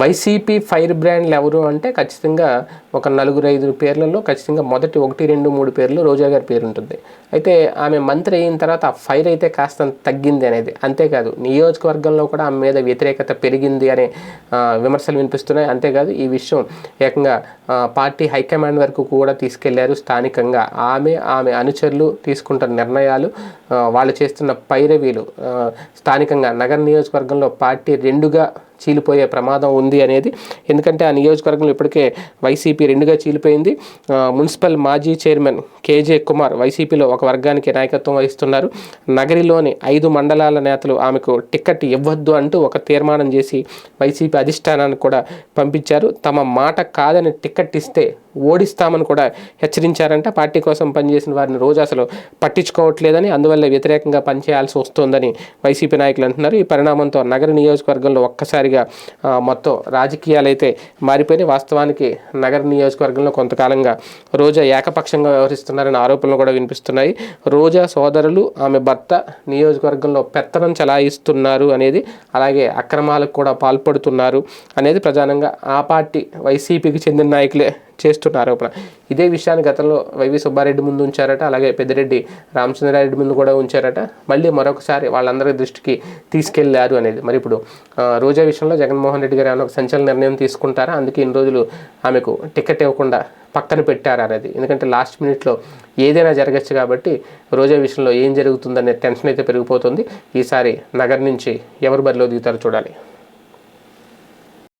YCP fire బ్రాండ్లు ఎవరు అంటే ఖచ్చితంగా ఒక నలుగురు ఐదు పేర్లలో ఖచ్చితంగా మొదటి ఒకటి రెండు మూడు పేర్లు రోజా గారి పేరు ఉంటుంది. అయితే ఆమె మంత్రి అయిన తర్వాత ఆ ఫైర్ అయితే కాస్త తగ్గింది అనేది అంతేకాదు. నియోజకవర్గంలో కూడా ఆమె మీద వ్యతిరేకత పెరిగింది అనే విమర్శలు వినిపిస్తున్నాయి. అంతేకాదు ఈ విషయం ఏకంగా పార్టీ హైకమాండ్ వరకు కూడా తీసుకెళ్ళారు స్థానికంగా. ఆమె ఆమె అనుచరులు తీసుకుంటున్న నిర్ణయాలు వాళ్ళు చేస్తున్న పైరవీలు స్థానికంగా నగర నియోజకవర్గంలో పార్టీ రెండుగా చీలిపోయే ప్రమాదం ఉంది అనేది. ఎందుకంటే ఆ నియోజకవర్గంలో ఇప్పటికే వైసీపీ రెండుగా చీలిపోయింది. మున్సిపల్ మాజీ చైర్మన్ కేజే కుమార్ వైసీపీలో ఒక వర్గానికి నాయకత్వం వహిస్తున్నారు. నగరిలోని ఐదు మండలాల నేతలు ఆమెకు టికెట్ ఇవ్వద్దు అంటూ ఒక తీర్మానం చేసి వైసీపీ అధిష్టానానికి కూడా పంపించారు. తమ మాట కాదని టికెట్ ఇస్తే ఓడిస్తామని కూడా హెచ్చరించారంట. పార్టీ కోసం పనిచేసిన వారిని రోజు అసలు పట్టించుకోవట్లేదని అందువల్ల వ్యతిరేకంగా పనిచేయాల్సి వస్తోందని వైసీపీ నాయకులు అంటున్నారు. ఈ పరిణామంతో నగర నియోజకవర్గంలో ఒక్కసారి ఒక్కసారిగా మొత్తం రాజకీయాలు అయితే మారిపోయినాయి. వాస్తవానికి నగర నియోజకవర్గంలో కొంతకాలంగా రోజా ఏకపక్షంగా వ్యవహరిస్తున్నారనే ఆరోపణలు కూడా వినిపిస్తున్నాయి. రోజా సోదరులు ఆమె భర్త నియోజకవర్గంలో పెత్తనం చలాయిస్తున్నారు అనేది అలాగే అక్రమాలకు కూడా పాల్పడుతున్నారు అనేది ప్రధానంగా ఆ పార్టీ వైసీపీకి చెందిన నాయకులే చేస్తున్న ఆరోపణ ఇదే విషయాన్ని గతంలో వైవి సుబ్బారెడ్డి ముందు ఉంచారట అలాగే పెద్దిరెడ్డి రామచంద్రారెడ్డి ముందు కూడా ఉంచారట. మళ్ళీ మరొకసారి వాళ్ళందరి దృష్టికి తీసుకెళ్ళారు అనేది. మరి ఇప్పుడు రోజా విషయంలో జగన్మోహన్ రెడ్డి గారు ఏమైనా ఒక సంచలన నిర్ణయం తీసుకుంటారా? అందుకే ఇన్ని రోజులు ఆమెకు టికెట్ ఇవ్వకుండా పక్కన పెట్టారు అనేది. ఎందుకంటే లాస్ట్ మినిట్లో ఏదైనా జరగచ్చు కాబట్టి రోజా విషయంలో ఏం జరుగుతుందనే టెన్షన్ అయితే పెరిగిపోతుంది. ఈసారి నగర్ నుంచి ఎవరు బరిలో దిగుతారో చూడాలి.